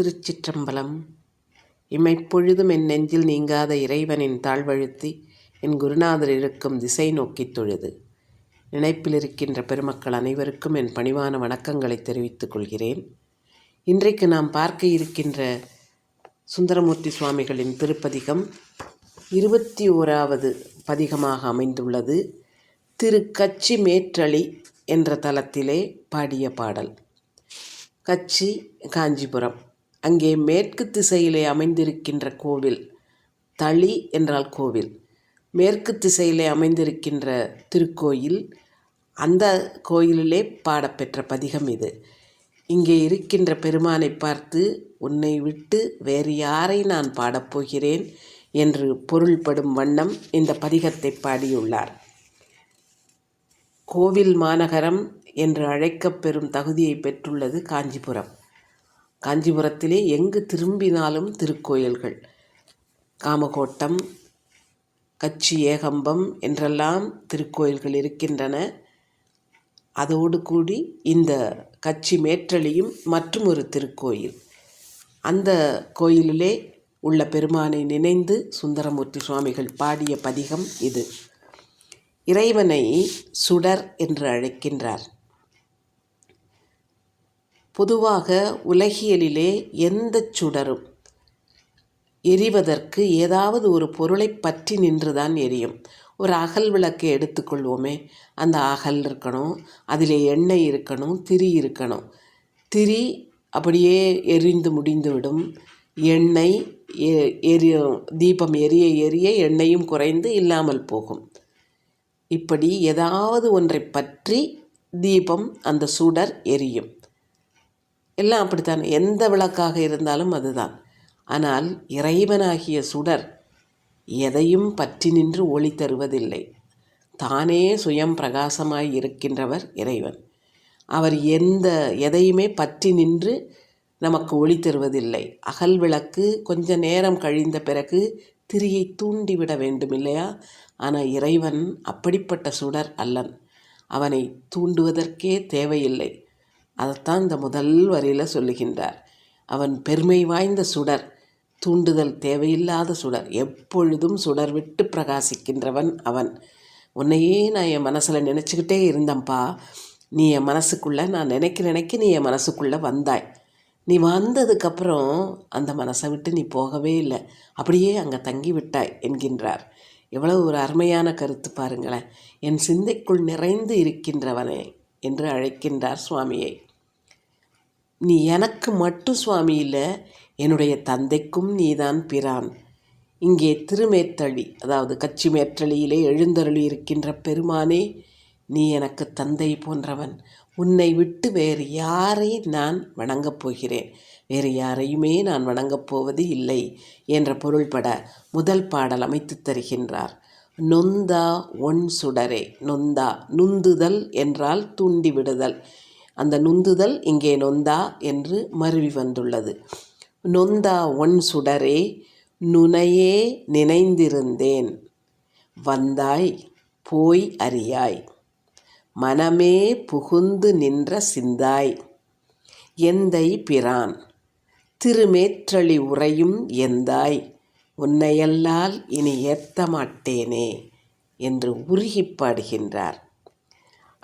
திருச்சிற்றம்பலம். இமைப்பொழுதும் என் நெஞ்சில் நீங்காத இறைவனின் தாழ்வழுத்தி என் குருநாதர் இருக்கும் திசை நோக்கித் தொழுது. நினைப்பில் இருக்கின்ற பெருமக்கள் அனைவருக்கும் என் பணிவான வணக்கங்களை தெரிவித்துக் கொள்கிறேன். இன்றைக்கு நாம் பார்க்க இருக்கின்ற சுந்தரமூர்த்தி சுவாமிகளின் திருப்பதிகம் இருபத்தி ஓராவது பதிகமாக அமைந்துள்ளது. திரு கச்சி மேற்றளி என்ற தலத்திலே பாடிய பாடல். கச்சி காஞ்சிபுரம். அங்கே மேற்கு திசையிலே அமைந்திருக்கின்ற கோவில் தளி என்றால் கோவில். மேற்கு திசையிலே அமைந்திருக்கின்ற திருக்கோயில் அந்த கோயிலிலே பாடப்பெற்ற பதிகம் இது. இங்கே இருக்கின்ற பெருமானை பார்த்து உன்னை விட்டு வேறு யாரை நான் பாடப்போகிறேன் என்று பொருள்படும் வண்ணம் இந்த பதிகத்தை பாடியுள்ளார். கோவில் மாநகரம் என்று அழைக்கப்பெறும் தகுதியை பெற்றுள்ளது காஞ்சிபுரம். காஞ்சிபுரத்திலே எங்கு திரும்பினாலும் திருக்கோயில்கள்? காமகோட்டம் கச்சி ஏகம்பம் என்றெல்லாம் திருக்கோயில்கள் இருக்கின்றன. அதோடு கூடி இந்த கச்சி மேற்றளியும் மற்றும் ஒரு திருக்கோயில். அந்த கோயிலிலே உள்ள பெருமானை நினைந்து சுந்தரமூர்த்தி சுவாமிகள் பாடிய பதிகம் இது. இறைவனை சுடர் என்று அழைக்கின்றார். பொதுவாக உலகியலிலே எந்த சுடரும்? எரிவதற்கு ஏதாவது ஒரு பொருளை பற்றி நின்றுதான் எரியும். ஒரு அகல் விளக்கை எடுத்துக்கொள்வோமே அந்த அகல் இருக்கணும் அதில் எண்ணெய் இருக்கணும் திரி இருக்கணும். திரி அப்படியே எரிந்து முடிந்துவிடும். எண்ணெய் எரி தீபம் எரிய எரிய எண்ணெயும் குறைந்து இல்லாமல் போகும். இப்படி ஏதாவது ஒன்றை பற்றி தீபம் அந்த சுடர் எரியும். எல்லாம் அப்படித்தான். எந்த விளக்காக இருந்தாலும் அதுதான். ஆனால் இறைவனாகிய சுடர் எதையும் பற்றி நின்று ஒளி தருவதில்லை. தானே சுயம் பிரகாசமாய் இருக்கின்றவர் இறைவன். அவர் எந்த எதையுமே பற்றி நின்று நமக்கு ஒளி தருவதில்லை. அகல் விளக்கு கொஞ்ச நேரம் கழிந்த பிறகு திரியை தூண்டிவிட வேண்டும் இல்லையா? ஆனால் இறைவன் அப்படிப்பட்ட சுடர் அல்லன். அவனை தூண்டுவதற்கே தேவையில்லை. அதைத்தான் இந்த முதல் வரியில் சொல்லுகின்றார். அவன் பெருமை வாய்ந்த சுடர் தூண்டுதல் தேவையில்லாத சுடர் எப்பொழுதும் சுடர் விட்டு பிரகாசிக்கின்றவன் அவன். உன்னையே நான் என் மனசில் நினச்சிக்கிட்டே இருந்தேன்ப்பா. நீ என் மனசுக்குள்ளே நான் நினைக்க நினைக்க நீ என் மனசுக்குள்ளே வந்தாய். நீ வந்ததுக்கப்புறம் அந்த மனசை விட்டு நீ போகவே இல்லை. அப்படியே அங்கே தங்கி விட்டாய் என்கின்றார். எவ்வளவு ஒரு அருமையான கருத்து பாருங்களேன். என் சிந்தைக்குள் நிறைந்து இருக்கின்றவனே. என்று அழைக்கின்றார் சுவாமியை. நீ எனக்கு மட்டும் சுவாமி இல்லை என்னுடைய தந்தைக்கும் நீதான் பிரான். இங்கே திருமேற்றளி அதாவது கச்சி மேற்றளியிலே எழுந்தருளி இருக்கின்ற பெருமானே நீ எனக்கு தந்தை போன்றவன். உன்னை விட்டு வேறு யாரை நான் வணங்கப் போகிறேன்? வேறு யாரையுமே நான் வணங்கப் போவது இல்லை என்ற பொருள்பட முதல் பாடல் அமைத்து தருகின்றார். நொந்தா ஒன் சுடரே. நொந்தா நுந்துதல் என்றால் தூண்டிவிடுதல் அந்த நுந்துதல் இங்கே நொந்தா என்று மருவி வந்துள்ளது. நொந்தா ஒன் சுடரே நுனையே நினைந்திருந்தேன். வந்தாய் போய் அறியாய். மனமே புகுந்து நின்ற சிந்தாய். எந்தை பிரான்? திருமேற்றளி உறையும் எந்தாய்? உன்னையல்லால் இனி ஏத்த மாட்டேனே என்று உருகி பாடுகின்றார்.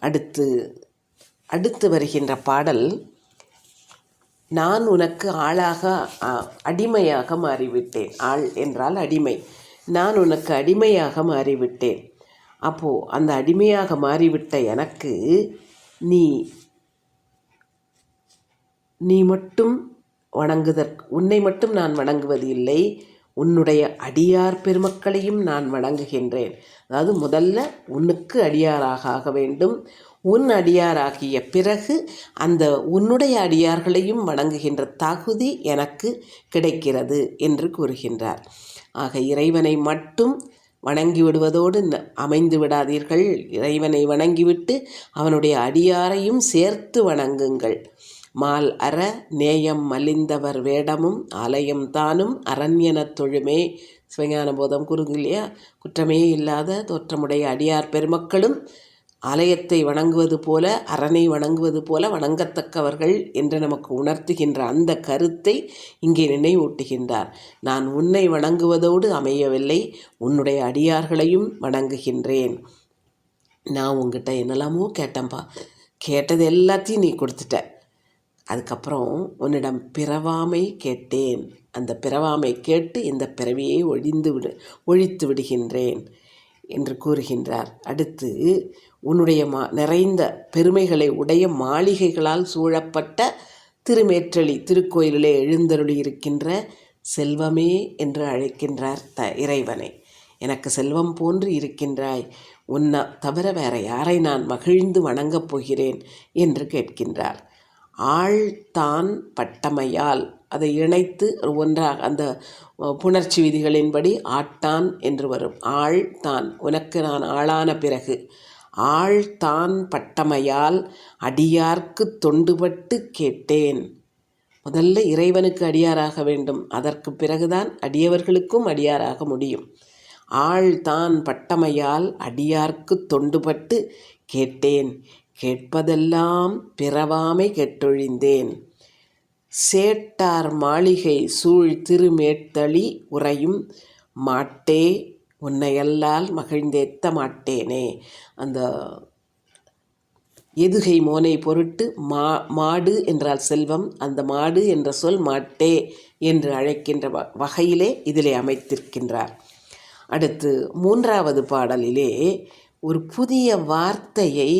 அடுத்து அடுத்து வருகின்ற பாடல் நான் உனக்கு ஆளாக அடிமையாக மாறிவிட்டேன். ஆள் என்றால் அடிமை. நான் உனக்கு அடிமையாக மாறிவிட்டேன். அப்போது அந்த அடிமையாக மாறிவிட்ட எனக்கு நீ நீ மட்டும் வணங்குதற்கு உன்னை மட்டும் நான் வணங்குவது இல்லை உன்னுடைய அடியார் பெருமக்களையும் நான் வணங்குகின்றேன். அதாவது முதல்ல உன்னுக்கு அடியாராக ஆக வேண்டும். உன் அடியாராகிய பிறகு அந்த உன்னுடைய அடியார்களையும் வணங்குகின்ற தகுதி எனக்கு கிடைக்கிறது என்று கூறுகின்றார். ஆக இறைவனை மட்டும் வணங்கி விடுவதோடு அமைந்து விடாதீர்கள். இறைவனை வணங்கிவிட்டு அவனுடைய அடியாரையும் சேர்த்து வணங்குங்கள். மால் அற நேயம் மலிந்தவர் வேடமும் ஆலயம் தானும் அரண்யனத் தொழுமே. சிவஞான போதம் கூறுங்க இல்லையா? குற்றமே இல்லாத தோற்றமுடைய அடியார் பெருமக்களும் ஆலயத்தை வணங்குவது போல அரணை வணங்குவது போல வணங்கத்தக்கவர்கள் என்று நமக்கு உணர்த்துகின்ற அந்த கருத்தை இங்கே நினைவூட்டுகின்றார். நான் உன்னை வணங்குவதோடு அமையவில்லை உன்னுடைய அடியார்களையும் வணங்குகின்றேன். நான் உங்ககிட்ட என்னெல்லாமோ கேட்டேன்ப்பா கேட்டது எல்லாத்தையும் நீ கொடுத்துட்ட. அதுக்கப்புறம் உன்னிடம் பிறவாமை கேட்டேன். அந்த பிறவாமை கேட்டு இந்த பிறவியை ஒழிந்து விடு ஒழித்து விடுகின்றேன் என்று கூறுகின்றார். அடுத்து உன்னுடைய மா நிறைந்த பெருமைகளை உடைய மாளிகைகளால் சூழப்பட்ட திருமேற்றளி திருக்கோயிலிலே எழுந்தருளி இருக்கின்ற செல்வமே என்று அழைக்கின்றார் த இறைவனை. எனக்கு செல்வம் போன்று இருக்கின்றாய். உன்னை தவிர வேற யாரை நான் மகிழ்ந்து வணங்கப் போகிறேன் என்று கேட்கின்றார். ஆழ்தான் பட்டமையால். அதை இணைத்து ஒன்றாக அந்த புணர்ச்சி விதிகளின்படி ஆட்டான் என்று வரும். ஆள் தான் உனக்கு நான் ஆளான பிறகு. ஆழ்தான் பட்டமையால் அடியார்க்கு தொண்டுபட்டு கேட்டேன். முதல்ல இறைவனுக்கு அடியாராக வேண்டும். அதற்கு பிறகுதான் அடியவர்களுக்கும் அடியாராக முடியும். ஆழ்தான் பட்டமையால் அடியார்க்கு தொண்டுபட்டு கேட்டேன். கேட்பதெல்லாம் பிறவாமை கெட்டொழிந்தேன். சேட்டார் மாளிகை சூழ் திருமேட்டளி உறையும். மாட்டே உன்னையல்லால் மகிழ்ந்தேத்த மாட்டேனே. அந்த எதுகை மோனை பொருட்டு மா மாடு என்றால் செல்வம் அந்த மாடு என்ற சொல் மாட்டே என்று அழைக்கின்ற வகையிலே இதிலே அமைத்திருக்கின்றார். அடுத்து மூன்றாவது பாடலிலே ஒரு புதிய வார்த்தையை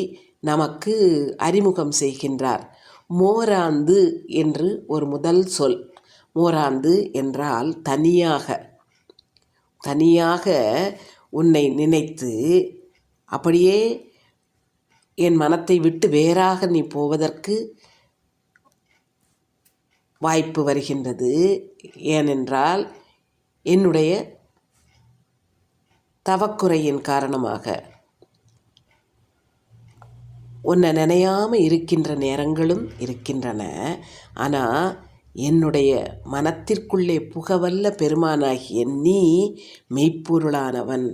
நமக்கு அறிமுகம் செய்கின்றார். மோராந்து என்று ஒரு முதல் சொல். மோராந்து என்றால் தனியாக. தனியாக உன்னை நினைத்து அப்படியே என் மனத்தை விட்டு வேறாக நீ போவதற்கு வாய்ப்பு வருகின்றது. ஏனென்றால் என்னுடைய தவக்குறையின் காரணமாக. உன்னை நினையாமல் இருக்கின்ற நேரங்களும் இருக்கின்றன. ஆனால் என்னுடைய மனத்திற்குள்ளே புகவல்ல பெருமானாகிய நீ மெய்ப்பொருளானவன்.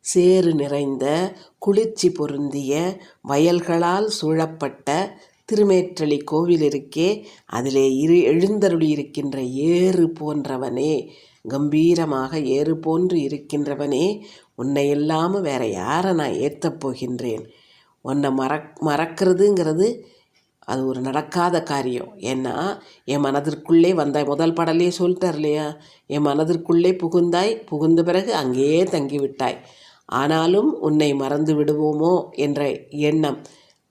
சேறு நிறைந்த குளிர்ச்சி பொருந்திய வயல்களால் சூழப்பட்ட திருமேற்றளி கோவில் இருக்கே அதிலே இரு எழுந்தருளி இருக்கின்ற ஏறு போன்றவனே கம்பீரமாக ஏறு போன்று இருக்கின்றவனே உன்னை இல்லாமல் வேற யாரை நான் ஏற்றப் போகின்றேன்? உன்னை மறக் மறக்கிறதுங்கிறது அது ஒரு நடக்காத காரியம். ஏன்னா என் மனதிற்குள்ளே வந்தாய் முதல் பாடலே சொல்லிட்டார் இல்லையா? என் மனதிற்குள்ளே புகுந்தாய் புகுந்த பிறகு அங்கேயே தங்கிவிட்டாய். ஆனாலும் உன்னை மறந்து விடுவோமோ என்ற எண்ணம்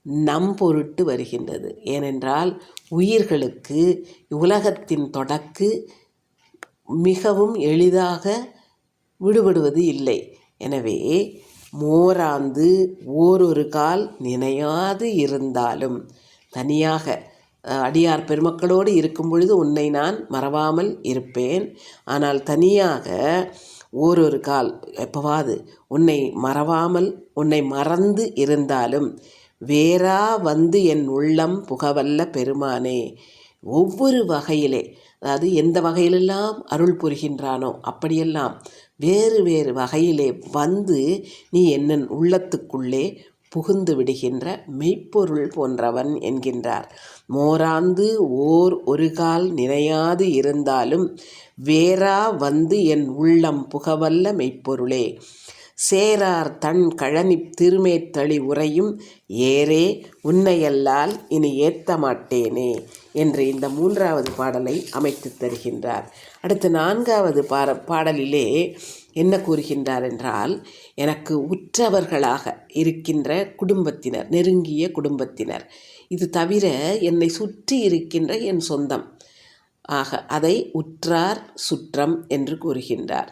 நம் பொருட்டு வருகின்றது. ஏனென்றால் உயிர்களுக்கு உலகத்தின் தொடக்கு மிகவும் எளிதாக விடுபடுவது இல்லை. எனவே மோராந்து ஓரொரு கால் நினையாது இருந்தாலும். தனியாக அடியார் பெருமக்களோடு இருக்கும் பொழுது உன்னை நான் மறவாமல் இருப்பேன். ஆனால் தனியாக ஓரொரு கால் எப்போவாது உன்னை மறவாமல் உன்னை மறந்து இருந்தாலும் வேறா வந்து என் உள்ளம் புகவல்ல பெருமானே. ஒவ்வொரு வகையிலே அதாவது எந்த வகையிலெல்லாம் அருள் புரிகின்றானோ அப்படியெல்லாம் வேறு வேறு வகையிலே வந்து நீ என்னன் உள்ளத்துக்குள்ளே புகுந்து விடுகின்ற மெய்ப்பொருள் போன்றவன் என்கின்றார். மோராந்து ஓர் ஒரு கால் நினையாது இருந்தாலும் வேறா வந்து என் உள்ளம் புகவல்ல மெய்ப்பொருளே. சேரார் தன் கழனி திருமேத்தளி உரையும் ஏரே உன்னையல்லால் இனி ஏத்த மாட்டேனே என்று இந்த மூன்றாவது பாடலை அமைத்து தருகின்றார். அடுத்து நான்காவது பார பாடலிலே என்ன கூறுகின்றார் என்றால் எனக்கு உற்றவர்களாக இருக்கின்ற குடும்பத்தினர் நெருங்கிய குடும்பத்தினர் இது தவிர என்னை சுற்றி இருக்கின்ற என் சொந்தம் ஆக அதை உற்றார் சுற்றம் என்று கூறுகின்றார்.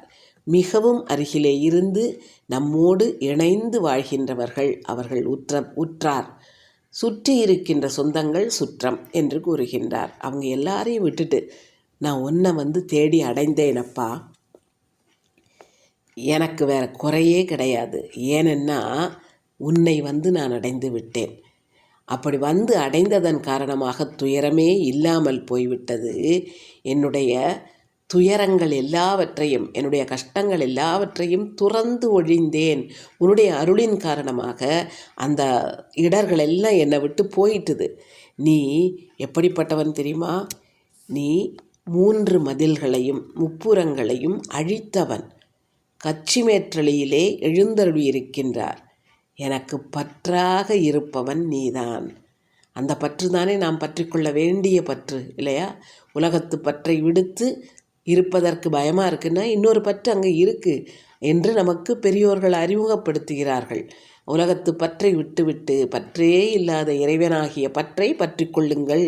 மிகவும் அருகிலே இருந்து நம்மோடு இணைந்து வாழ்கின்றவர்கள் அவர்கள் உற்ற உற்றார் சுற்றி இருக்கின்ற சொந்தங்கள் சுற்றம் என்று கூறுகின்றார். அவங்க எல்லாரையும் விட்டுட்டு நான் உன்னை வந்து தேடி அடைந்தேனப்பா. எனக்கு வேறு குறையே கிடையாது. ஏனென்னா உன்னை வந்து நான் அடைந்து விட்டேன். அப்படி வந்து அடைந்ததன் காரணமாக துயரமே இல்லாமல் போய்விட்டது. என்னுடைய துயரங்கள் எல்லாவற்றையும் என்னுடைய கஷ்டங்கள் எல்லாவற்றையும் துறந்து ஒழிந்தேன். உன்னுடைய அருளின் காரணமாக அந்த இடர்கள் எல்லாம் என்னை விட்டு போயிட்டுது. நீ எப்படிப்பட்டவன் தெரியுமா? நீ மூன்று மதில்களையும் முப்புறங்களையும் அழித்தவன் கச்சிமேற்றலியிலே எழுந்தருளியிருக்கின்றார். எனக்கு பற்றாக இருப்பவன் நீதான். அந்த பற்று தானே நாம் பற்றிக்கொள்ள வேண்டிய பற்று இல்லையா? உலகத்து பற்றை விடுத்து இருப்பதற்கு பயமாக இருக்குன்னா இன்னொரு பற்று அங்கே இருக்குது என்று நமக்கு பெரியோர்கள் அறிமுகப்படுத்துகிறார்கள். உலகத்து பற்றை விட்டுவிட்டு பற்றே இல்லாத இறைவனாகிய பற்றை பற்றி கொள்ளுங்கள்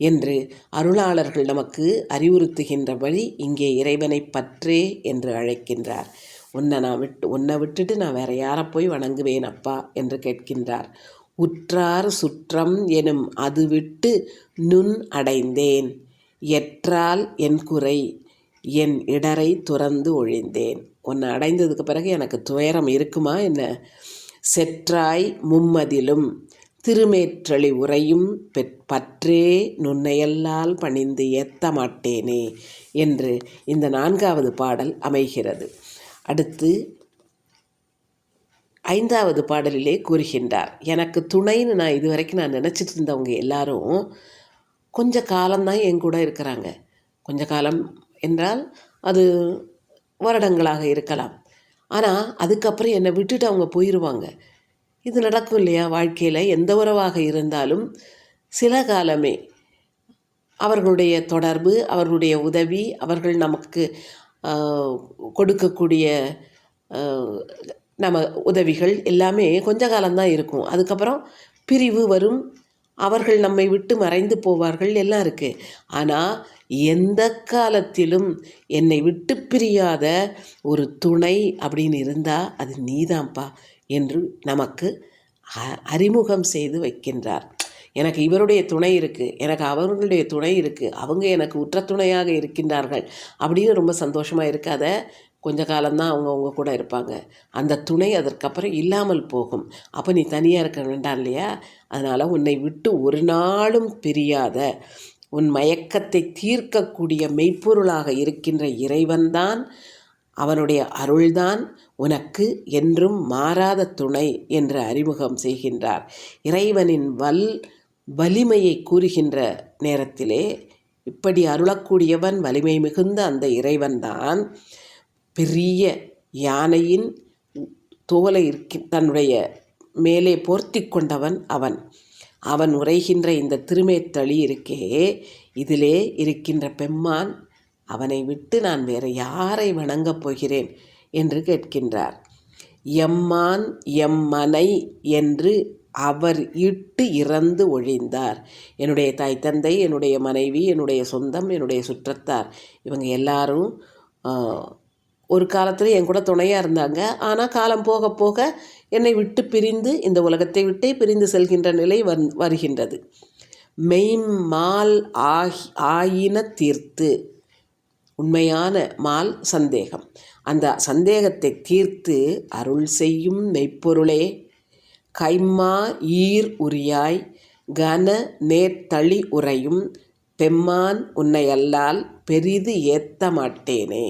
என்று அருளாளர்கள் நமக்கு அறிவுறுத்துகின்றபடி இங்கே இறைவனை பற்றே என்று அழைக்கின்றார். உன்னை நான் விட்டு உன்னை விட்டுட்டு நான் வேற யாரை போய் வணங்குவேன் அப்பா என்று கேட்கின்றார். உற்றார் சுற்றம் எனும் அது விட்டு நுண் அடைந்தேன். எற்றால் என் குறை என் இடரை துறந்து ஒழிந்தேன். உன்னை அடைந்ததுக்கு பிறகு எனக்கு துயரம் இருக்குமா என்ன? செற்றாய் மும்மதிலும் திருமேற்றளி உரையும் பற்றே நுண்ணையல்லால் பணிந்து ஏத்த மாட்டேனே என்று இந்த நான்காவது பாடல் அமைகிறது. அடுத்து ஐந்தாவது பாடலிலே கூறுகின்றார். எனக்கு துணைன்னு நான் இது வரைக்கும் நான் நினச்சிட்டு இருந்தவங்க எல்லாரும் கொஞ்ச காலம்தான் என் கூட இருக்கிறாங்க. கொஞ்ச காலம் என்றால் அது வருடங்களாக இருக்கலாம். ஆனால் அதுக்கப்புறம் என்னை விட்டுட்டு அவங்க போயிடுவாங்க இது நடக்கும் இல்லையா வாழ்க்கையில்? எந்த உறவாக இருந்தாலும் சில காலமே அவர்களுடைய தொடர்பு அவர்களுடைய உதவி அவர்கள் நமக்கு கொடுக்கக்கூடிய நம்ம உதவிகள் எல்லாமே கொஞ்ச காலம்தான் இருக்கும். அதுக்கப்புறம் பிரிவு வரும். அவர்கள் நம்மை விட்டு மறைந்து போவார்கள் எல்லாம் இருக்குது ஆனால் எந்த காலத்திலும் என்னை விட்டு பிரியாத ஒரு துணை அப்படின்னு இருந்தால் அது நீதான்ப்பா. என்று நமக்கு அறிமுகம் செய்து வைக்கின்றார். எனக்கு இவருடைய துணை இருக்குது எனக்கு அவர்களுடைய துணை இருக்குது அவங்க எனக்கு உற்ற துணையாக இருக்கின்றார்கள் அப்படின்னு ரொம்ப சந்தோஷமாக இருக்காத கொஞ்ச காலம்தான் அவங்க அவங்க கூட இருப்பாங்க. அந்த துணை அதற்கப்புறம் இல்லாமல் போகும். அப்போ நீ தனியாக இருக்க வேண்டாம் இல்லையா? அதனால் உன்னை விட்டு ஒரு நாளும் பிரியாத உன் மயக்கத்தை தீர்க்கக்கூடிய மெய்ப்பொருளாக இருக்கின்ற இறைவன்தான் அவனுடைய அருள்தான் உனக்கு என்றும் மாறாத துணை என்று அறிமுகம் செய்கின்றார். இறைவனின் வல் வலிமையை கூறுகின்ற நேரத்திலே இப்படி அருளக்கூடியவன் வலிமை மிகுந்த அந்த இறைவன்தான். பெரிய யானையின் தோலை இருக்கி தன்னுடைய மேலே போர்த்தி கொண்டவன் அவன். அவன் உரைகின்ற இந்த திருமேத்தளி இருக்கே இதிலே இருக்கின்ற பெம்மான் அவனை விட்டு நான் வேறு யாரை வணங்கப் போகிறேன்? என்று கேட்கின்றார். எம்மான் எம்மனை என்று அவர் இட்டு இறந்து ஒழிந்தார். என்னுடைய தாய் தந்தை என்னுடைய மனைவி என்னுடைய சொந்தம் என்னுடைய சுற்றத்தார் இவங்க எல்லாரும் ஒரு காலத்தில் என் கூட துணையாக இருந்தாங்க. ஆனால் காலம் போக போக என்னை விட்டு பிரிந்து இந்த உலகத்தை விட்டே பிரிந்து செல்கின்ற நிலை வந் வருகின்றது. மெய்மால் ஆகி ஆயின தீர்த்து. உண்மையான மால் சந்தேகம். அந்த சந்தேகத்தை தீர்த்து அருள் செய்யும் மெய்ப்பொருளே கைம்மா ஈர் உரியாய் கன நேர்த்தளி உறையும் பெம்மான் உன்னை அல்லால் பெரிது ஏத்த மாட்டேனே.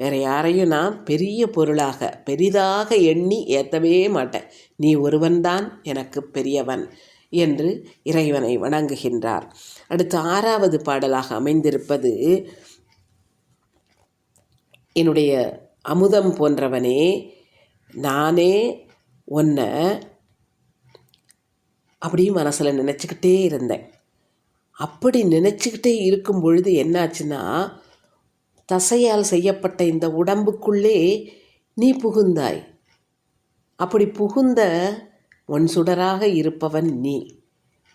வேறு யாரையும் நான் பெரிய பொருளாக பெரிதாக எண்ணி ஏற்றவே மாட்டேன். நீ ஒருவன்தான் எனக்கு பெரியவன் என்று இறைவனை வணங்குகின்றார். அடுத்து ஆறாவது பாடலாக அமைந்திருப்பது என்னுடைய அமுதம் போன்றவனே நானே உன்னை அப்படியும் மனசில் நினச்சிக்கிட்டே இருந்தேன். அப்படி நினச்சிக்கிட்டே இருக்கும் பொழுது என்னாச்சுன்னா தசையால் செய்யப்பட்ட இந்த உடம்புக்குள்ளே நீ புகுந்தாய். அப்படி புகுந்த ஒன் சுடராக இருப்பவன் நீ.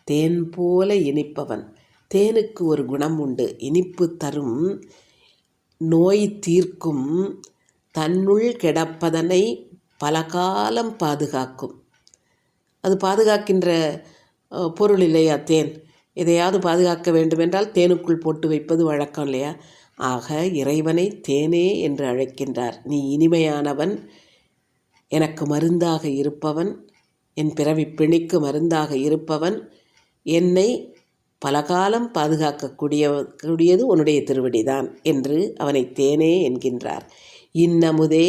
தேன் போல இனிப்பவன். தேனுக்கு ஒரு குணம் உண்டு. இனிப்பு தரும் நோய் தீர்க்கும் தன்னுள் கிடப்பதனை பல காலம் பாதுகாக்கும். அது பாதுகாக்கின்ற பொருள் இல்லையா தேன்? எதையாவது பாதுகாக்க வேண்டுமென்றால் தேனுக்குள் போட்டு வைப்பது வழக்கம் இல்லையா? ஆக இறைவனை தேனே என்று அழைக்கின்றார். நீ இனிமையானவன் எனக்கு மருந்தாக இருப்பவன் என் பிறவி பிணிக்கு மருந்தாக இருப்பவன் என்னை பல காலம் பாதுகாக்கக்கூடிய கூடியது உன்னுடைய திருவடிதான் என்று அவனை தேனே என்கின்றார். இன்னமுதே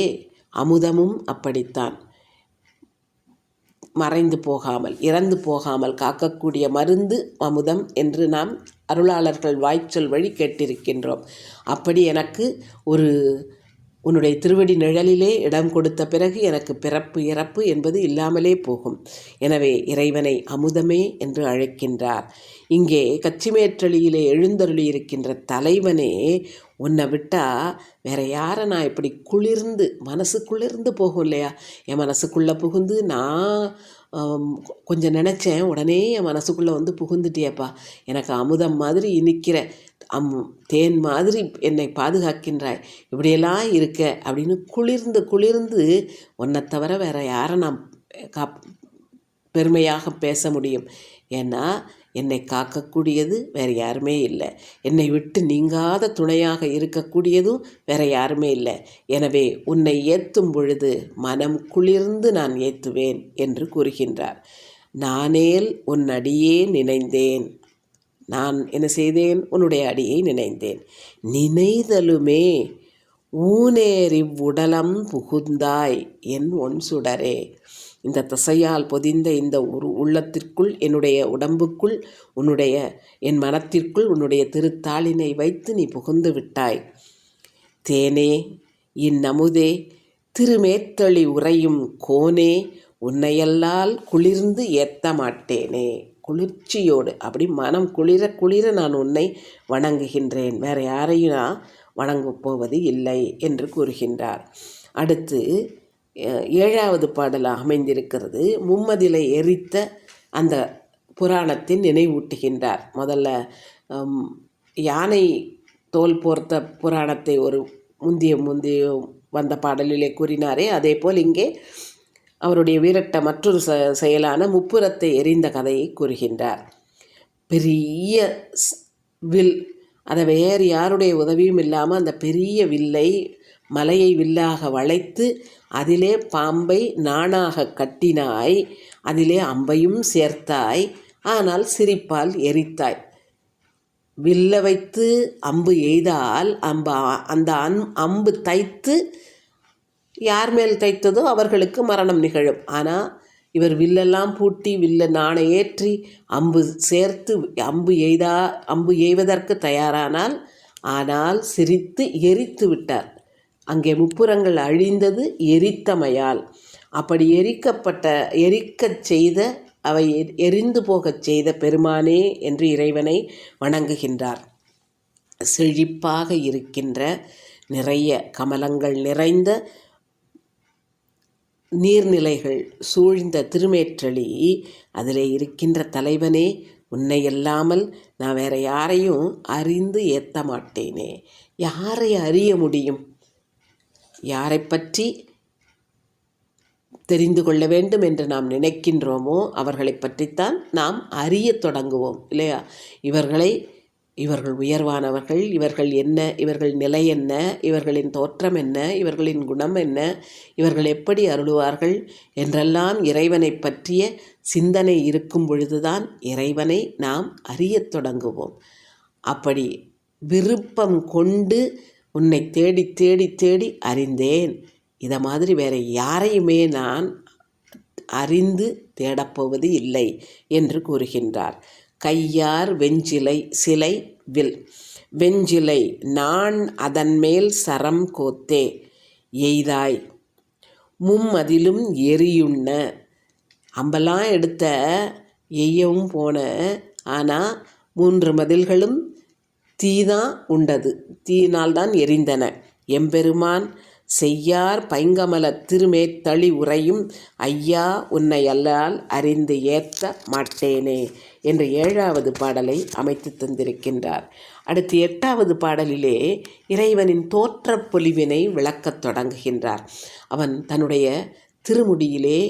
அமுதமும் அப்படித்தான். மறைந்து போகாமல் இறந்து போகாமல் காக்கக்கூடிய மருந்து அமுதம் என்று நாம் அருளாளர்கள் வாய்ச்சொல் வழி கேட்டிருக்கின்றோம். அப்படி எனக்கு ஒரு உன்னுடைய திருவடி நிழலிலே இடம் கொடுத்த பிறகு எனக்கு பிறப்பு இறப்பு என்பது இல்லாமலே போகும். எனவே இறைவனை அமுதமே என்று அழைக்கின்றார். இங்கே கச்சிமேற்றளியிலே எழுந்தருளி இருக்கின்ற தலைவனே உன்னை விட்டால் வேற யாரை நான் இப்படி குளிர்ந்து மனசு குளிர்ந்து போகும் இல்லையா? என் மனசுக்குள்ளே புகுந்து நான் கொஞ்சம் நினச்சேன் உடனே என் மனசுக்குள்ளே வந்து புகுந்துட்டியப்பா. எனக்கு அமுதம் மாதிரி இனிக்கிற அம் தேன் மாதிரி என்னை பாதுகாக்கின்றாய். இப்படியெல்லாம் இருக்க அப்படின்னு குளிர்ந்து குளிர்ந்து உன்னை தவிர வேறு யாரை நான் காப் பெருமையாக பேச முடியும்? ஏன்னா என்னை காக்கக்கூடியது வேறு யாருமே இல்லை. என்னை விட்டு நீங்காத துணையாக இருக்கக்கூடியதும் வேறு யாருமே இல்லை. எனவே உன்னை ஏற்றும் பொழுது மனம் குளிர்ந்து நான் ஏற்றுவேன் என்று கூறுகின்றார். நானேல் உன் அடியே நினைந்தேன். நான் என்ன செய்தேன்? உன்னுடைய அடியை நினைந்தேன். நினைதலுமே ஊனேறிவ்வுடலம் புகுந்தாய் என் ஒன் சுடரே. இந்த தசையால் பொதிந்த இந்த ஒரு உள்ளத்திற்குள் என்னுடைய உடம்புக்குள் உன்னுடைய என் மனத்திற்குள் உன்னுடைய திருத்தாளினை வைத்து நீ புகுந்து விட்டாய். தேனே இந்நமுதே திருமேத்தளி உறையும் கோனே உன்னையல்லால் குளிர்ந்து ஏத்த மாட்டேனே குளிர்ச்சியோடு அப்படி மனம் குளிர குளிர நான் உன்னை வணங்குகின்றேன். வேறு யாரையும் நான் வணங்கப் போவது இல்லை என்று கூறுகின்றார். அடுத்து ஏழாவது பாடலாக அமைந்திருக்கிறது. மும்மதிலை எரித்த அந்த புராணத்தின் நினைவூட்டுகின்றார். முதல்ல யானை தோல் போர்த்த புராணத்தை ஒரு முந்திய முந்திய வந்த பாடலிலே கூறினாரே அதே போல் இங்கே அவருடைய வீரட்ட மற்றொரு செயலான முப்புறத்தை எரிந்த கதையை கூறுகின்றார். பெரிய வில் அதை வேறு யாருடைய உதவியும் இல்லாமல் அந்த பெரிய வில்லை மலையை வில்லாக வளைத்து அதிலே பாம்பை நாணாக கட்டினாய் அதிலே அம்பையும் சேர்த்தாய் ஆனால் சிரிப்பால் எரித்தாய். வில்ல வைத்து அம்பு எய்தால் அம்ப அந்த அன் அம்பு தைத்து யார் மேல் தைத்ததோ அவர்களுக்கு மரணம் நிகழும். ஆனால் இவர் வில்லெல்லாம் பூட்டி வில்ல நாணை ஏற்றி அம்பு சேர்த்து அம்பு எய்தா அம்பு எய்வதற்கு தயாரானால் ஆனால் சிரித்து எரித்து விட்டார். அங்கே முப்புறங்கள் அழிந்தது எரித்தமையால். அப்படி எரிக்கப்பட்ட எரிக்கச் செய்த அவை எரிந்து போகச் செய்த பெருமானே என்று இறைவனை வணங்குகின்றார். செழிப்பாக இருக்கின்ற நிறைய கமலங்கள் நிறைந்த நீர்நிலைகள் சூழ்ந்த திருமேற்றளி அதில் இருக்கின்ற தலைவனே உன்னை இல்லாமல் நான் வேற யாரையும் அறிந்து ஏற்ற மாட்டேனே. யாரை அறிய முடியும்? யாரை பற்றி தெரிந்து கொள்ள வேண்டும் என்று நாம் நினைக்கின்றோமோ அவர்களை பற்றித்தான் நாம் அறிய தொடங்குவோம் இல்லையா? இவர்களை இவர்கள் உயர்வானவர்கள் இவர்கள் என்ன இவர்கள் நிலை என்ன இவர்களின் தோற்றம் என்ன இவர்களின் குணம் என்ன இவர்கள் எப்படி அருளுவார்கள் என்றெல்லாம் இறைவனை பற்றிய சிந்தனை இருக்கும் பொழுதுதான் இறைவனை நாம் அறியத் தொடங்குவோம். அப்படி விருப்பம் கொண்டு உன்னை தேடி தேடி தேடி அறிந்தேன். இதை மாதிரி வேற யாரையுமே நான் அறிந்து தேடப்போவது இல்லை என்று கூறுகின்றார். கையார் வெஞ்சிலை சிலை வில். வெஞ்சிலை நான் அதன்மேல் சரம் கோத்தே. எய்தாய் மும்மதிலும் எரியுண்ண. அம்பெல்லாம் எடுத்த எய்யவும் போன. ஆனால் மூன்று மதில்களும் தீதான் உண்டது. தீயினால்தான் எரிந்தன. எம்பெருமான் செய்யார் பைங்கமல திருமேத்தளி உரையும் ஐயா உன்னை அல்லால் அறிந்து ஏற்ற மாட்டேனே. என்ற ஏழாவது பாடலை அமைத்து தந்திருக்கின்றார். அடுத்து எட்டாவது பாடலிலே இறைவனின் தோற்றப் பொலிவினை விளக்கத் தொடங்குகின்றார். அவன் தன்னுடைய திருமுடியிலே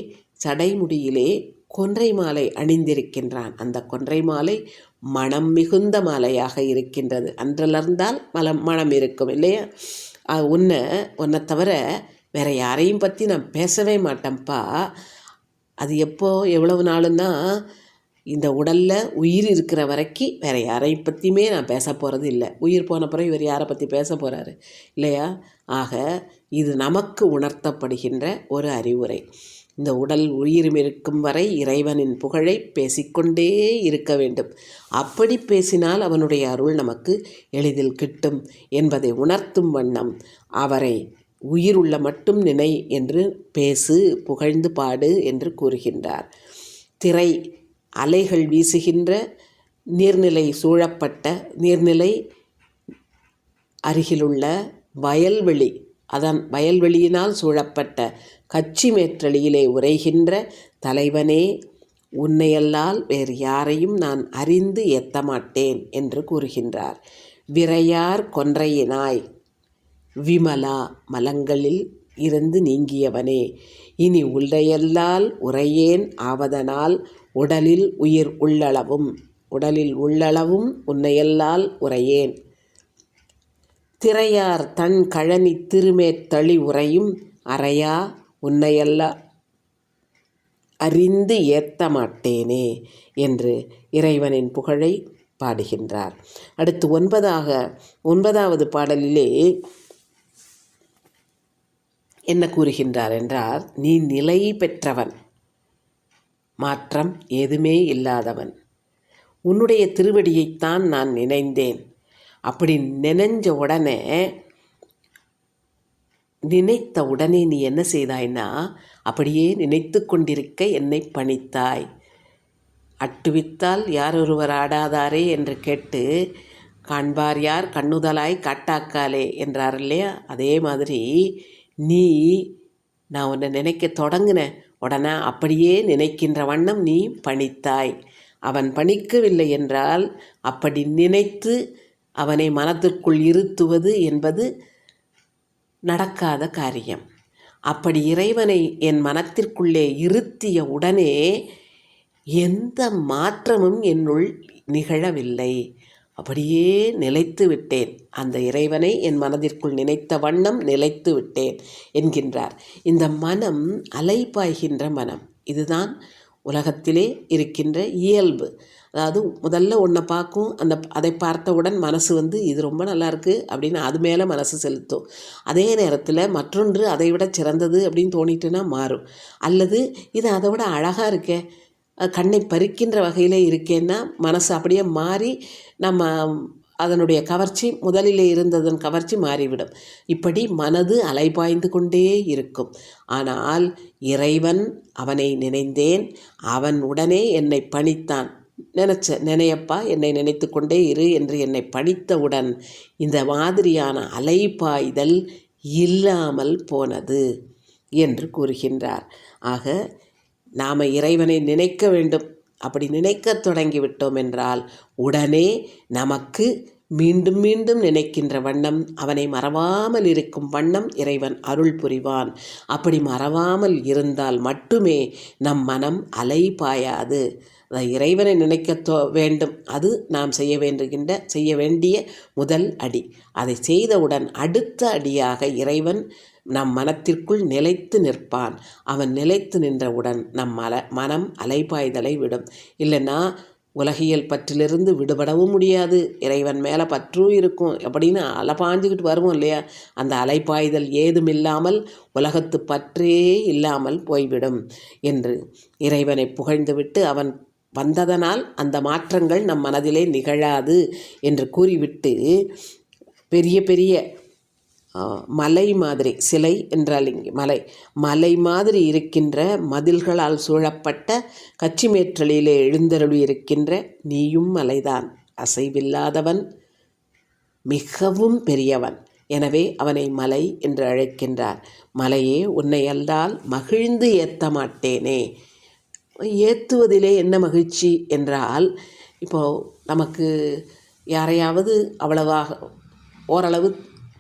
சடைமுடியிலே கொன்றை மாலை அணிந்திருக்கின்றான். அந்த கொன்றை மாலை மனம் மிகுந்த மாலையாக இருக்கின்றது. அன்றலர்ந்தால் மலம் மனம் இருக்கும் இல்லையா? உன்னை உன்னை தவிர வேறு யாரையும் பற்றி நான் பேசவே மாட்டேன்ப்பா அது எப்போ எவ்வளவு நாளுன்னா இந்த உடலில் உயிர் இருக்கிற வரைக்கும் வேறு யாரையும் பற்றியுமே நான் பேச போகிறது இல்லை. உயிர் போன பிறகு இவர் யாரை பற்றி பேச போகிறாரு இல்லையா? ஆக இது நமக்கு உணர்த்தப்படுகின்ற ஒரு அறிவுரை. இந்த உடல் உயிரும் இருக்கும் வரை இறைவனின் புகழை பேசிக்கொண்டே இருக்க வேண்டும். அப்படி பேசினால் அவனுடைய அருள் நமக்கு எளிதில் கிட்டும் என்பதை உணர்த்தும் வண்ணம் அவரை உயிர் உள்ள மட்டும் நினை என்று பேசு புகழ்ந்து பாடு என்று கூறுகின்றார். திரை அலைகள் வீசுகின்ற நீர்நிலை சூழப்பட்ட நீர்நிலை அருகிலுள்ள வயல்வெளி அதன் வயல்வெளியினால் சூழப்பட்ட கச்சி மேற்றளியிலே உரைகின்ற தலைவனே உன்னையல்லால் வேறு யாரையும் நான் அறிந்து எத்தமாட்டேன் என்று கூறுகின்றார். விரையார் கொன்றையினாய் விமலா மலங்களில் இருந்து நீங்கியவனே இனி உள்ளையல்லால் உரையேன் ஆவதனால் உடலில் உயிர் உள்ளளவும். உடலில் உள்ளளவும் உன்னையல்லால் உரையேன் திரையார் தன் கழனி திருமேத்தளி உரையும் அறையா உன்னையல்ல அறிந்து ஏத்த மாட்டேனே என்று இறைவனின் புகழை பாடுகின்றார். அடுத்து ஒன்பதாக ஒன்பதாவது பாடலிலே என்ன கூறுகின்றார் என்றார் நீ நிலை பெற்றவன். மாற்றம் ஏதுமே இல்லாதவன். உன்னுடைய திருவடியைத்தான் நான் நினைந்தேன். அப்படி நினைஞ்ச உடனே நினைத்த உடனே நீ என்ன செய்தாய்னா அப்படியே நினைத்து கொண்டிருக்க என்னை பணித்தாய். அட்டுவித்தால் யார் ஒருவர் ஆடாதாரே என்று கேட்டு காண்பார் யார் கண்ணுதலாய் காட்டாக்காலே என்றார் இல்லையா? அதே மாதிரி நீ நான் உன்னை நினைக்க தொடங்கினேன். உடனே அப்படியே நினைக்கின்ற வண்ணம் நீ பணித்தாய். அவன் பணிக்கவில்லை என்றால் அப்படி நினைத்து அவனை மனத்திற்குள் இருத்துவது என்பது நடக்காத காரியம். அப்படி இறைவனை என் மனத்திற்குள்ளே இருத்திய உடனே எந்த மாற்றமும் என்னுள் நிகழவில்லை. அப்படியே நிலைத்து விட்டேன். அந்த இறைவனை என் மனதிற்குள் நினைத்த வண்ணம் நிலைத்து விட்டேன் என்கின்றார். இந்த மனம் அலைப்பாய்கின்ற மனம். இதுதான் உலகத்திலே இருக்கின்ற இயல்பு. அதாவது முதல்ல ஒன்றை பார்க்கும் அந்த அதை பார்த்தவுடன் மனசு வந்து இது ரொம்ப நல்லா இருக்குது அப்படின்னு அது மேலே மனசு செலுத்தும். அதே நேரத்தில் மற்றொன்று அதை விட சிறந்தது அப்படின்னு தோணிட்டுனா மாறும். அல்லது இது அதை விட அழகாக இருக்கே கண்ணை பறிக்கின்ற வகையில் இருக்கேன்னா மனசு அப்படியே மாறி நம்ம அதனுடைய கவர்ச்சி முதலிலே இருந்ததன் கவர்ச்சி மாறிவிடும். இப்படி மனது அலைபாய்ந்து கொண்டே இருக்கும். ஆனால் இறைவன் அவனை நினைந்தேன். அவன் உடனே என்னை பணித்தான். நினச்ச நினையப்பா என்னை நினைத்து கொண்டே இரு என்று என்னை பணித்தவுடன் இந்த மாதிரியான அலைபாய்தல் இல்லாமல் போனது என்று கூறுகின்றார். ஆக நாம் இறைவனை நினைக்க வேண்டும். அப்படி நினைக்க தொடங்கிவிட்டோம் என்றால் உடனே நமக்கு மீண்டும் மீண்டும் நினைக்கின்ற வண்ணம் அவனை மறவாமல் இருக்கும் வண்ணம் இறைவன் அருள் புரிவான். அப்படி மறவாமல் இருந்தால் மட்டுமே நம் மனம் அலை பாயாது. இறைவனை நினைக்க வேண்டும். அது நாம் செய்ய வேண்டுகின்ற செய்ய வேண்டிய முதல் அடி. அதை செய்தவுடன் அடுத்த அடியாக இறைவன் நம் மனத்திற்குள் நிலைத்து நிற்பான். அவன் நிலைத்து நின்றவுடன் நம் மல மனம் அலைப்பாய்தலை விடும். இல்லைன்னா உலகியல் பற்றிலிருந்து விடுபடவும் முடியாது. இறைவன் மேலே பற்றும் இருக்கும். அப்படின்னு அலைப்பாஞ்சிக்கிட்டு வருவோம் இல்லையா? அந்த அலைப்பாய்தல் ஏதும் இல்லாமல் உலகத்து பற்றே இல்லாமல் போய்விடும் என்று இறைவனை புகழ்ந்துவிட்டு அவன் வந்ததனால் அந்த மாற்றங்கள் நம் மனதிலே நிகழாது என்று கூறிவிட்டு பெரிய பெரிய மலை மாதிரி சிலை என்றால் இங்கே மலை. மலை மாதிரி இருக்கின்ற மதில்களால் சூழப்பட்ட கச்சிமேற்றலிலே எழுந்தருளி இருக்கின்ற நீயும் மலைதான். அசைவில்லாதவன் மிகவும் பெரியவன். எனவே அவனை மலை என்று அழைக்கின்றார். மலையே உன்னை அல்லால் மகிழ்ந்து ஏற்ற மாட்டேனே. ஏற்றுவதிலே என்ன மகிழ்ச்சி என்றால் இப்போது நமக்கு யாரையாவது அவ்வளவாக ஓரளவு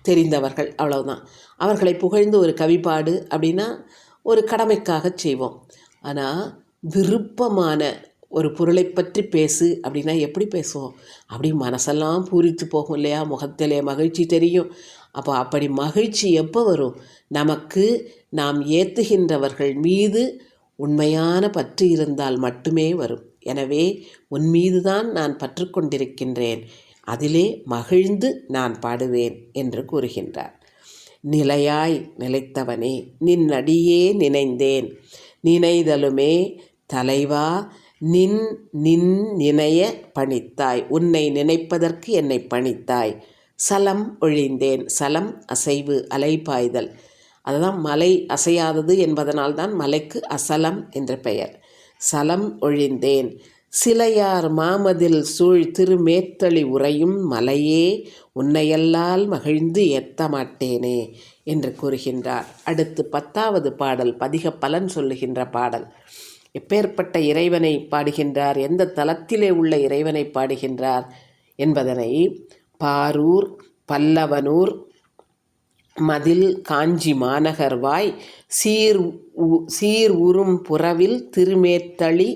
தெரிந்தவர்கள் அவ்வளவுதான். அவர்களை புகழ்ந்து ஒரு கவிப்பாடு அப்படின்னா ஒரு கடமைக்காக செய்வோம். ஆனால் விருப்பமான ஒரு பொருளை பற்றி பேசு அப்படின்னா எப்படி பேசுவோம்? அப்படி மனசெல்லாம் பூரித்து போகும் இல்லையா? முகத்திலே மகிழ்ச்சி தெரியும். அப்போ அப்படி மகிழ்ச்சி எப்போ வரும்? நமக்கு நாம் ஏற்றுகின்றவர்கள் மீது உண்மையான பற்று இருந்தால் மட்டுமே வரும். எனவே உன் மீதுதான் நான் பற்று கொண்டிருக்கின்றேன். அதிலே மகிழ்ந்து நான் பாடுவேன் என்று கூறுகின்றார். நிலையாய் நிலைத்தவனே நின்னடியே நினைந்தேன். நினைதலுமே தலைவா நின் நின் நினைய பணித்தாய். உன்னை நினைப்பதற்கு என்னை பணித்தாய். சலம் ஒழிந்தேன் சலம் அசைவு அலைபாய்தல் அதுதான் மலை அசையாதது என்பதனால்தான் மலைக்கு அசலம் என்ற பெயர். சலம் ஒழிந்தேன் சிலையார் மாமதில் சூழ் திருமேத்தளி உறையும் மலையே உன்னையல்லால் மகிழ்ந்து ஏத்த மாட்டேனே என்று கூறுகின்றார். அடுத்து பத்தாவது பாடல் பதிக பலன் சொல்லுகின்ற பாடல். எப்பேற்பட்ட இறைவனை பாடுகின்றார் எந்த தலத்திலே உள்ள இறைவனை பாடுகின்றார் என்பதனை பாரூர் பல்லவனூர் மதில் காஞ்சி மாநகர்வாய் சீர் சீர் உறும் புறவில் திருமேத்தளி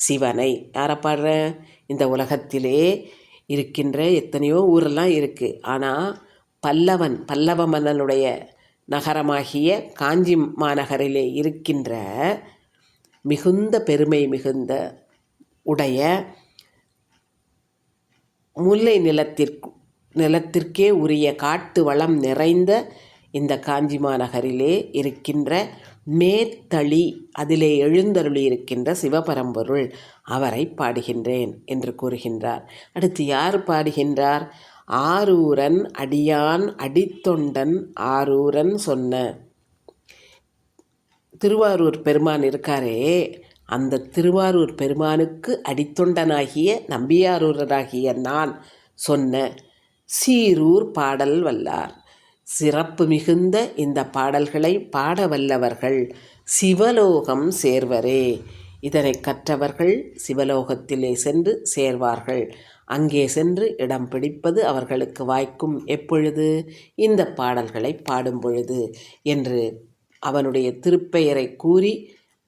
சிவனை. யாரை பாடுறேன் இந்த உலகத்திலே இருக்கின்ற எத்தனையோ ஊரெல்லாம் இருக்குது ஆனால் பல்லவன் பல்லவ மன்னனுடைய நகரமாகிய காஞ்சி மாநகரிலே இருக்கின்ற மிகுந்த பெருமை மிகுந்த உடைய முல்லை நிலத்திற்கு நிலத்திற்கே உரிய காட்டு வளம் நிறைந்த இந்த காஞ்சி மாநகரிலே இருக்கின்ற மேத்தளி அதிலே எழுந்தருளியிருக்கின்ற சிவபரம்பொருள் அவரை பாடுகின்றேன் என்று கூறுகின்றார். அடுத்து யார் பாடுகின்றார்? ஆரூரன் அடியான் அடித்தொண்டன் ஆரூரன் சொன்ன. திருவாரூர் பெருமான் இருக்காரே அந்த திருவாரூர் பெருமானுக்கு அடித்தொண்டனாகிய நம்பியாரூரராகிய நான் சொன்ன சீரூர் பாடல் வல்லார். சிறப்பு மிகுந்த இந்த பாடல்களை பாட வல்லவர்கள் சிவலோகம் சேர்வரே. இதனை கற்றவர்கள் சிவலோகத்திலே சென்று சேர்வார்கள். அங்கே சென்று இடம் பிடிப்பது அவர்களுக்கு வாய்க்கும் எப்பொழுது? இந்த பாடல்களை பாடும் பொழுது என்று அவனுடைய திருப்பெயரை கூறி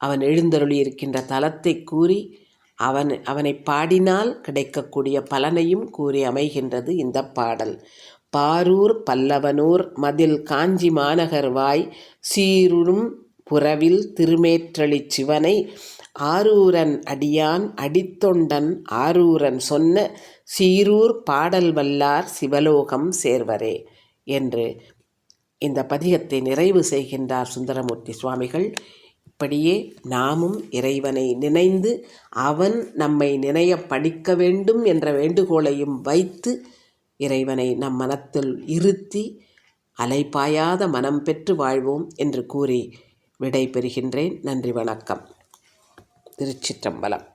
அவன் எழுந்தருளியிருக்கின்ற தலத்தை கூறி அவன் அவனை பாடினால் கிடைக்கக்கூடிய பலனையும் கூறி அமைகின்றது இந்த பாடல். பாரூர் பல்லவனூர் மதில் காஞ்சி மாநகர் வாய் சீருடும் புறவில் திருமேற்றளி சிவனை ஆரூரன் அடியான் அடித்தொண்டன் ஆரூரன் சொன்ன சீரூர் பாடல் வல்லார் சிவலோகம் சேர்வரே என்று இந்த பதிகத்தை நிறைவு செய்கின்றார் சுந்தரமூர்த்தி சுவாமிகள். இப்படியே நாமும் இறைவனை நினைந்து அவன் நம்மை நினைய படிக்க வேண்டும் என்ற வேண்டுகோளையும் வைத்து இறைவனை நம் மனத்தில் இருத்தி அலைப்பாயாத மனம் பெற்று வாழ்வோம் என்று கூறி விடை பெறுகின்றேன் நன்றி வணக்கம். திருச்சிற்றம்பலம்.